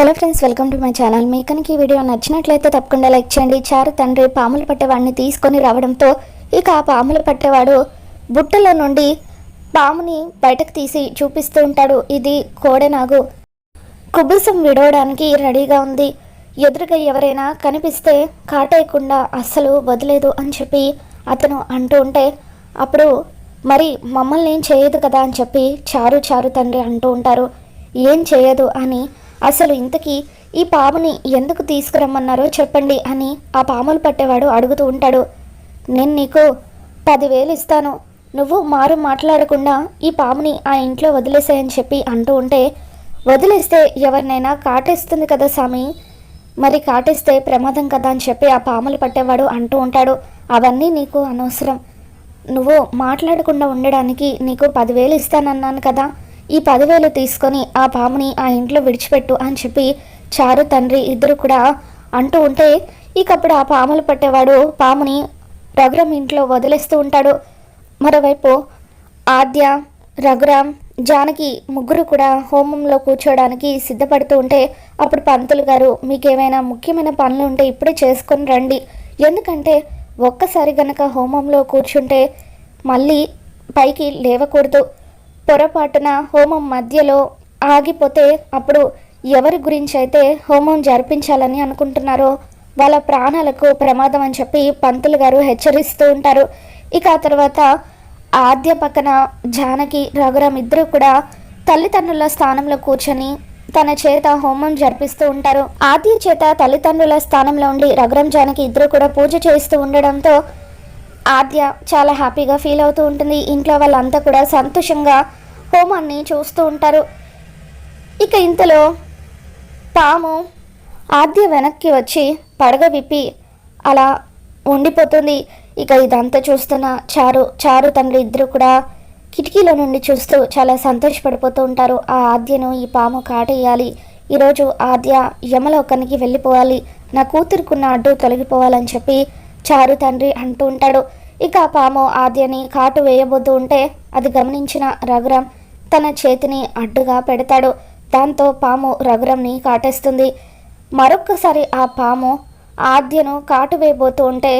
Hello friends welcome to my channel. మీ కనుక ఈ video నచ్చినట్లయితే తప్పకుండా లైక్ చేయండి. చారు తండ్రి పాములు పట్టేవాడిని తీసుకొని రావడంతో ఇక ఆ పాములు పట్టేవాడు బుట్టలో నుండి పాముని బయటకు తీసి చూపిస్తూ ఉంటాడు. ఇది కోడెనాగు. కుబుసం విడవడానికి రెడీగా ఉంది. ఎదురుగా ఎవరైనా కనిపిస్తే కాటేయకుండా అస్సలు వదిలేదు అని చెప్పి అతను అంటూ ఉంటే అప్పుడు మరి మమ్మల్ని ఏం చేయదు కదా అని చెప్పి చారు చారు తండ్రి అంటూ ఉంటారు. ఏం చేయదు అని అసలు ఇంతకీ ఈ పాముని ఎందుకు తీసుకురమ్మన్నారో చెప్పండి అని ఆ పాములు పట్టేవాడు అడుగుతూ ఉంటాడు. నేను నీకు పదివేలు ఇస్తాను. నువ్వు మారు మాట్లాడకుండా ఈ పాముని ఆ ఇంట్లో వదిలేసాయని చెప్పి అంటూ ఉంటే వదిలేస్తే ఎవరినైనా కాటేస్తుంది కదా స్వామి మరి కాటేస్తే ప్రమాదం కదా అని చెప్పి ఆ పాములు పట్టేవాడు అంటూ ఉంటాడు. అవన్నీ నీకు అనవసరం. నువ్వు మాట్లాడకుండా ఉండడానికి నీకు పదివేలు ఇస్తానన్నాను కదా. ఈ పదివేలు తీసుకొని ఆ పాముని ఆ ఇంట్లో విడిచిపెట్టు అని చెప్పి చారు తండ్రి ఇద్దరు కూడా అంటూ ఉంటే ఇకప్పుడు ఆ పాములు పట్టేవాడు పాముని రఘురామ్ ఇంట్లో వదిలేస్తూ ఉంటాడు. మరోవైపు ఆద్య రఘురామ్ జానకి ముగ్గురు కూడా హోమంలో కూర్చోడానికి సిద్ధపడుతూ ఉంటే అప్పుడు పంతులు గారు మీకేమైనా ముఖ్యమైన పనులు ఉంటే ఇప్పుడే చేసుకొని రండి. ఎందుకంటే ఒక్కసారి గనక హోమంలో కూర్చుంటే మళ్ళీ పైకి లేవకూడదు. పొరపాటున హోమం మధ్యలో ఆగిపోతే అప్పుడు ఎవరి గురించి అయితే హోమం జరిపించాలని అనుకుంటున్నారో వాళ్ళ ప్రాణాలకు ప్రమాదం అని చెప్పి పంతులు గారు హెచ్చరిస్తూ ఉంటారు. ఇక ఆ తర్వాత ఆద్య పక్కన జానకి రఘురామ్ ఇద్దరు కూడా తల్లిదండ్రుల స్థానంలో కూర్చొని తన చేత హోమం జరిపిస్తూ ఉంటారు. ఆద్య చేత తల్లిదండ్రుల స్థానంలో ఉండి రఘురామ్ జానకి ఇద్దరు కూడా పూజ చేస్తూ ఉండడంతో ఆద్య చాలా హ్యాపీగా ఫీల్ అవుతూ ఉంటుంది. ఇంట్లో వాళ్ళంతా కూడా సంతోషంగా హోమాన్ని చూస్తూ ఉంటారు. ఇక ఇంతలో పాము ఆద్య వెనక్కి వచ్చి పడగ విప్పి అలా ఉండిపోతుంది. ఇక ఇదంతా చూస్తున్న చారు చారు తండ్రి ఇద్దరు కూడా కిటికీలో నుండి చూస్తూ చాలా సంతోషపడిపోతూ ఉంటారు. ఆ ఆద్యను ఈ పాము కాటేయాలి. ఈరోజు ఆద్య యమలోకానికి వెళ్ళిపోవాలి. నా కూతురుకున్న అడ్డు తొలగిపోవాలని చెప్పి చారు తండ్రి అంటూ ఉంటాడు. ఇక ఆ పాము ఆద్యని కాటు వేయబోతూ ఉంటే అది గమనించిన రఘురామ్ తన చేతిని అడ్డుగా పెడతాడు. దాంతో పాము రఘురంని కాటేస్తుంది. మరొక్కసారి ఆ పాము ఆద్యను కాటు వేయబోతూ ఉంటే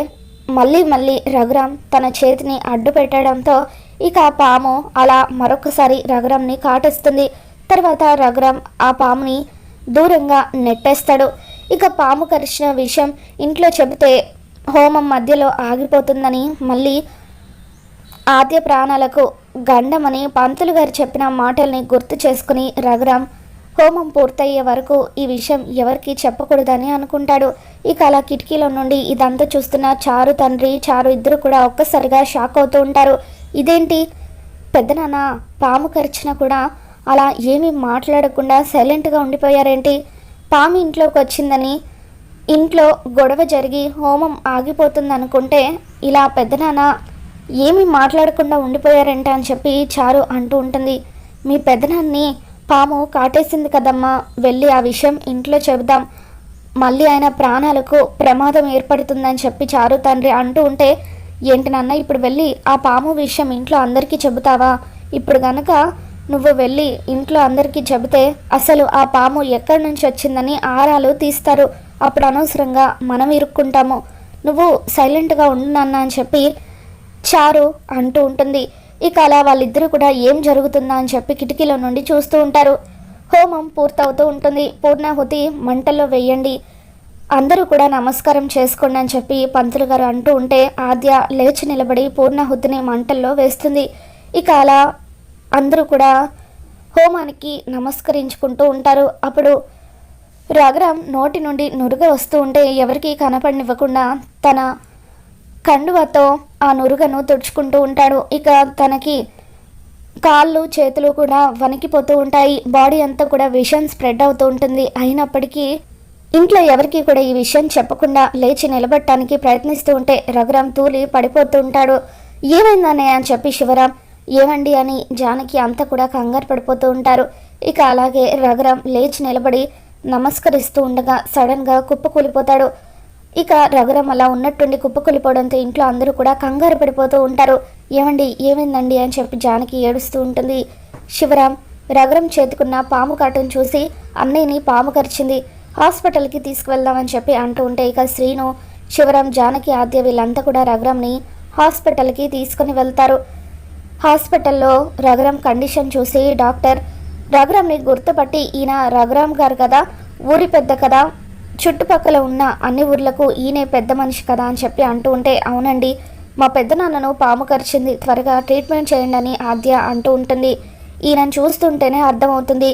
మళ్ళీ మళ్ళీ రఘురామ్ తన చేతిని అడ్డు పెట్టడంతో ఇక ఆ పాము అలా మరొకసారి రఘురాంని కాటేస్తుంది. తర్వాత రఘురామ్ ఆ పాముని దూరంగా నెట్టేస్తాడు. ఇక పాము కరిచిన విషయం ఇంట్లో చెబితే హోమం మధ్యలో ఆగిపోతుందని మళ్ళీ ఆద్య ప్రాణాలకు గండమని పంతులు గారు చెప్పిన మాటల్ని గుర్తు చేసుకుని రఘురాం హోమం పూర్తయ్యే వరకు ఈ విషయం ఎవరికీ చెప్పకూడదని అనుకుంటాడు. ఇక అలా కిటికీలో నుండి ఇదంతా చూస్తున్న చారు తండ్రి చారు ఇద్దరు కూడా ఒక్కసారిగా షాక్ అవుతూ ఉంటారు. ఇదేంటి? పెద్దనాన్న పాము కరిచిన కూడా అలా ఏమీ మాట్లాడకుండా సైలెంట్గా ఉండిపోయారేంటి? పాము ఇంట్లోకి వచ్చిందని ఇంట్లో గొడవ జరిగి హోమం ఆగిపోతుంది అనుకుంటే ఇలా పెద్దనాన్న ఏమీ మాట్లాడకుండా ఉండిపోయారంట అని చెప్పి చారు అంటూ ఉంటుంది. మీ పెదనాన్ని పాము కాటేసింది కదమ్మా. వెళ్ళి ఆ విషయం ఇంట్లో చెబుదాం. మళ్ళీ ఆయన ప్రాణాలకు ప్రమాదం ఏర్పడుతుందని చెప్పి చారు తండ్రి అంటూ ఉంటే ఏంటి నాన్న ఇప్పుడు వెళ్ళి ఆ పాము విషయం ఇంట్లో అందరికీ చెబుతావా? ఇప్పుడు గనక నువ్వు వెళ్ళి ఇంట్లో అందరికీ చెబితే అసలు ఆ పాము ఎక్కడి నుంచి వచ్చిందని ఆరాలు తీస్తారు. అప్పుడు అనవసరంగా మనం ఇరుక్కుంటాము. నువ్వు సైలెంట్గా ఉండు నాన్న అని చెప్పి చారు అంటూ ఉంటుంది. ఇక అలా వాళ్ళిద్దరూ కూడా ఏం జరుగుతుందా అని చెప్పి కిటికీలో నుండి చూస్తూ ఉంటారు. హోమం పూర్తవుతూ ఉంటుంది. పూర్ణాహుతి మంటల్లో వేయండి. అందరూ కూడా నమస్కారం చేసుకోండి అని చెప్పి పంతులు గారు అంటూ ఉంటే ఆద్య లేచి నిలబడి పూర్ణాహుతిని మంటల్లో వేస్తుంది. ఇక అలా అందరూ కూడా హోమానికి నమస్కరించుకుంటూ ఉంటారు. అప్పుడు రఘురాం నోటి నుండి నురుగ వస్తూ ఉంటే ఎవరికీ కనపడినివ్వకుండా తన కండువతో ఆ నురుగను తుడుచుకుంటూ ఉంటాడు. ఇక తనకి కాళ్ళు చేతులు కూడా వణికిపోతూ ఉంటాయి. బాడీ అంతా కూడా విషయం స్ప్రెడ్ అవుతూ ఉంటుంది. అయినప్పటికీ ఇంట్లో ఎవరికి కూడా ఈ విషయం చెప్పకుండా లేచి నిలబడటానికి ప్రయత్నిస్తూ ఉంటే రఘురాం తూలి పడిపోతూ ఉంటాడు. ఏమైందనే అని చెప్పి శివరాం ఏమండి అని జానకి అంతా కూడా కంగారు పడిపోతూ ఉంటారు. ఇక అలాగే రఘురాం లేచి నిలబడి నమస్కరిస్తూ ఉండగా సడన్గా కుప్పకూలిపోతాడు. ఇక రఘురం అలా ఉన్నట్టుండి కుప్పకూలిపోవడంతో ఇంట్లో అందరూ కూడా కంగారు పడిపోతూ ఉంటారు. ఏమండి ఏమైందండి అని చెప్పి జానకి ఏడుస్తూ ఉంటుంది. శివరాం రగరం చేతుకున్న పాము కాటును చూసి అన్నయ్యని పాము కరిచింది. హాస్పిటల్కి తీసుకువెళ్దామని చెప్పి అంటూ ఉంటే ఇక శ్రీను శివరాం జానకి ఆద్య వీళ్ళంతా కూడా రఘురంని హాస్పిటల్కి తీసుకుని వెళ్తారు. హాస్పిటల్లో రఘురం కండిషన్ చూసి డాక్టర్ రఘురంని గుర్తుపట్టి ఈయన రఘురాం గారు కదా ఊరి పెద్ద కదా చుట్టుపక్కల ఉన్న అన్ని ఊర్లకు ఈయనే పెద్ద మనిషి కదా అని చెప్పి అంటూ ఉంటే అవునండి. మా పెద్దనాన్నను పాము కరిచింది. త్వరగా ట్రీట్మెంట్ చేయండి అని ఆద్య అంటూ ఉంటుంది. ఈయనను చూస్తుంటేనే అర్థమవుతుంది.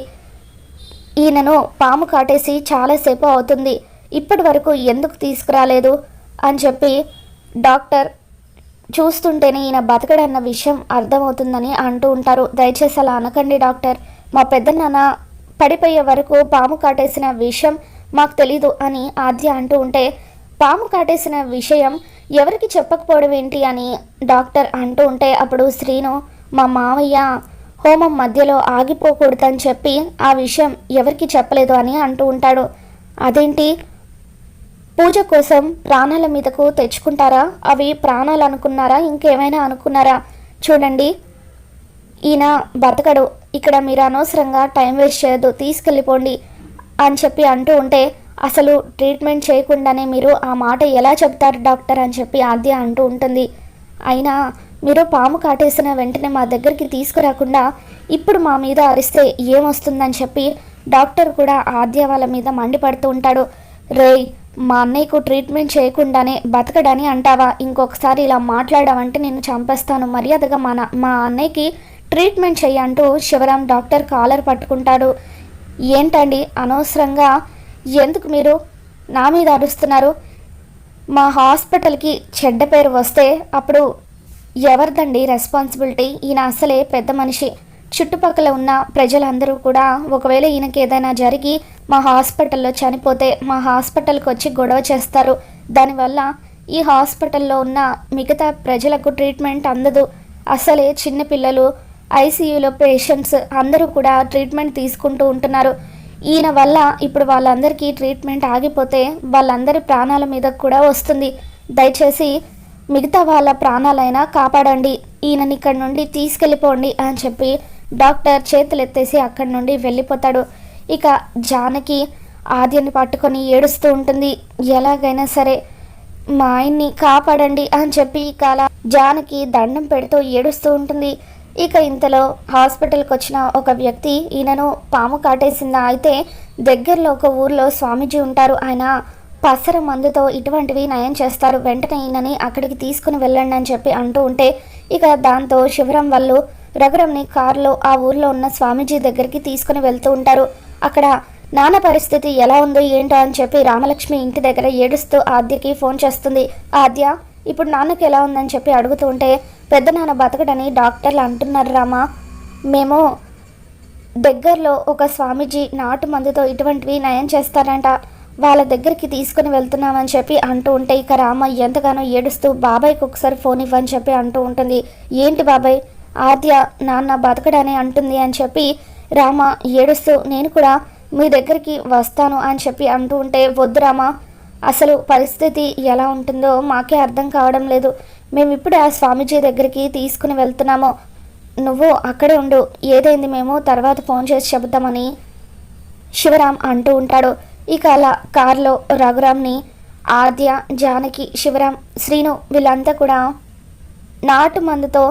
ఈయనను పాము కాటేసి చాలాసేపు అవుతుంది. ఇప్పటి వరకు ఎందుకు తీసుకురాలేదు అని చెప్పి డాక్టర్ చూస్తుంటేనే ఈయన బతకడన్న విషయం అర్థమవుతుందని అంటూ ఉంటారు. దయచేసి అలా అనకండి డాక్టర్. మా పెద్దనాన్న పడిపోయే వరకు పాము కాటేసిన విషయం మాకు తెలీదు అని ఆద్య అంటూ ఉంటే పాము కాటేసిన విషయం ఎవరికి చెప్పకపోవడం ఏంటి అని డాక్టర్ అంటూ ఉంటే అప్పుడు శ్రీను మా మావయ్య హోమం మధ్యలో ఆగిపోకూడదని చెప్పి ఆ విషయం ఎవరికి చెప్పలేదు అని అంటూ ఉంటాడు. అదేంటి? పూజ కోసం ప్రాణాల మీదకు తెచ్చుకుంటారా? అవి ప్రాణాలు అనుకున్నారా? ఇంకేమైనా అనుకున్నారా? చూడండి. ఈయన బతకడు. ఇక్కడ మీరు అనవసరంగా టైం వేస్ట్ చేయొద్దు. తీసుకెళ్ళిపోండి. అని చెప్పి అంటూ ఉంటే అసలు ట్రీట్మెంట్ చేయకుండానే మీరు ఆ మాట ఎలా చెప్తారు డాక్టర్? అని చెప్పి ఆద్య అంటూ ఉంటుంది. అయినా మీరు పాము కాటేసిన వెంటనే మా దగ్గరికి తీసుకురాకుండా ఇప్పుడు మా మీద అరిస్తే ఏమొస్తుందని చెప్పి డాక్టర్ కూడా ఆద్య వాళ్ళ మీద మండిపడుతూ ఉంటాడు. రేయ్ మా అన్నయ్యకు ట్రీట్మెంట్ చేయకుండానే బతకడని అంటావా? ఇంకొకసారి ఇలా మాట్లాడావంటే నేను చంపేస్తాను. మర్యాదగా మన మా అన్నయ్యకి ట్రీట్మెంట్ చెయ్యి అంటూ శివరాం డాక్టర్ కాలర్ పట్టుకుంటాడు. ఏంటండి అనవసరంగా? ఎందుకు మీరు నా మీద అరుస్తున్నారు? మా హాస్పిటల్కి చెడ్డ పేరు వస్తే అప్పుడు ఎవరిదండి రెస్పాన్సిబిలిటీ? ఈయన అసలే పెద్ద మనిషి. చుట్టుపక్కల ఉన్న ప్రజలందరూ కూడా ఒకవేళ ఈయనకి ఏదైనా జరిగి మా హాస్పిటల్లో చనిపోతే మా హాస్పిటల్కి వచ్చి గొడవ చేస్తారు. దానివల్ల ఈ హాస్పిటల్లో ఉన్న మిగతా ప్రజలకు ట్రీట్మెంట్ అందదు. అసలే చిన్నపిల్లలు ఐసీయూలో పేషెంట్స్ అందరూ కూడా ట్రీట్మెంట్ తీసుకుంటూ ఉంటున్నారు. ఈయన వల్ల ఇప్పుడు వాళ్ళందరికీ ట్రీట్మెంట్ ఆగిపోతే వాళ్ళందరి ప్రాణాల మీద కూడా వస్తుంది. దయచేసి మిగతా వాళ్ళ ప్రాణాలైనా కాపాడండి. ఈయనని ఇక్కడ నుండి తీసుకెళ్ళిపోండి అని చెప్పి డాక్టర్ చేతులు ఎత్తేసి అక్కడి నుండి వెళ్ళిపోతాడు. ఇక జానకి ఆద్యని పట్టుకొని ఏడుస్తూ ఉంటుంది. ఎలాగైనా సరే మా ఆయన్ని కాపాడండి అని చెప్పి ఇక అలా జానకి దండం పెడుతూ ఏడుస్తూ ఉంటుంది. ఇక ఇంతలో హాస్పిటల్కి వచ్చిన ఒక వ్యక్తి ఈయనను పాము కాటేసిందా? అయితే దగ్గరలో ఒక ఊర్లో స్వామీజీ ఉంటారు. ఆయన పసర మందుతో ఇటువంటివి నయం చేస్తారు. వెంటనే ఈయనని అక్కడికి తీసుకుని వెళ్ళండి అని చెప్పి అంటూ ఉంటే ఇక దాంతో శివరం వాళ్ళు రఘురంని కారులో ఆ ఊర్లో ఉన్న స్వామీజీ దగ్గరికి తీసుకుని వెళ్తూ ఉంటారు. అక్కడ నాన్న పరిస్థితి ఎలా ఉందో ఏంటో అని చెప్పి రామలక్ష్మి ఇంటి దగ్గర ఏడుస్తూ ఆద్యకి ఫోన్ చేస్తుంది. ఆద్య ఇప్పుడు నాన్నకి ఎలా ఉందని చెప్పి అడుగుతూ ఉంటే పెద్ద నాన్న బతకడని డాక్టర్లు అంటున్నారు రామా. మేము దగ్గరలో ఒక స్వామీజీ నాటు మందుతో ఇటువంటివి నయం చేస్తారంట. వాళ్ళ దగ్గరికి తీసుకుని వెళ్తున్నామని చెప్పి అంటూ ఉంటే ఇక రామ ఎంతగానో ఏడుస్తూ బాబాయ్కి ఒకసారి ఫోన్ ఇవ్వని చెప్పి అంటూ ఉంటుంది. ఏంటి బాబాయ్? ఆద్య నాన్న బతకడని అంటుంది అని చెప్పి రామ ఏడుస్తూ నేను కూడా మీ దగ్గరికి వస్తాను అని చెప్పి అంటూ ఉంటే వద్దు రామ. అసలు పరిస్థితి ఎలా ఉంటుందో మాకే అర్థం కావడం లేదు. మేము ఇప్పుడు ఆ స్వామీజీ దగ్గరికి తీసుకుని వెళ్తున్నాము. నువ్వు అక్కడే ఉండు. ఏదైంది మేము తర్వాత ఫోన్ చేసి చెబుతామని శివరాం అంటూ ఉంటాడు. ఇక అలా కారులో రఘురామ్ని ఆద్య జానకి శివరాం శ్రీను వీళ్ళంతా కూడా నాటు మందుతో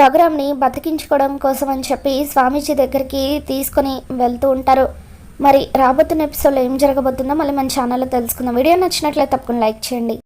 రఘురామ్ని బతికించుకోవడం కోసం అని చెప్పి స్వామీజీ దగ్గరికి తీసుకొని వెళ్తూ ఉంటారు. మరి రాబోతున్న ఎపిసోడ్లో ఏం జరగబోతుందో మళ్ళీ మన ఛానల్లో తెలుసుకుందాం. వీడియో నచ్చినట్లయితే తప్పకుండా లైక్ చేయండి.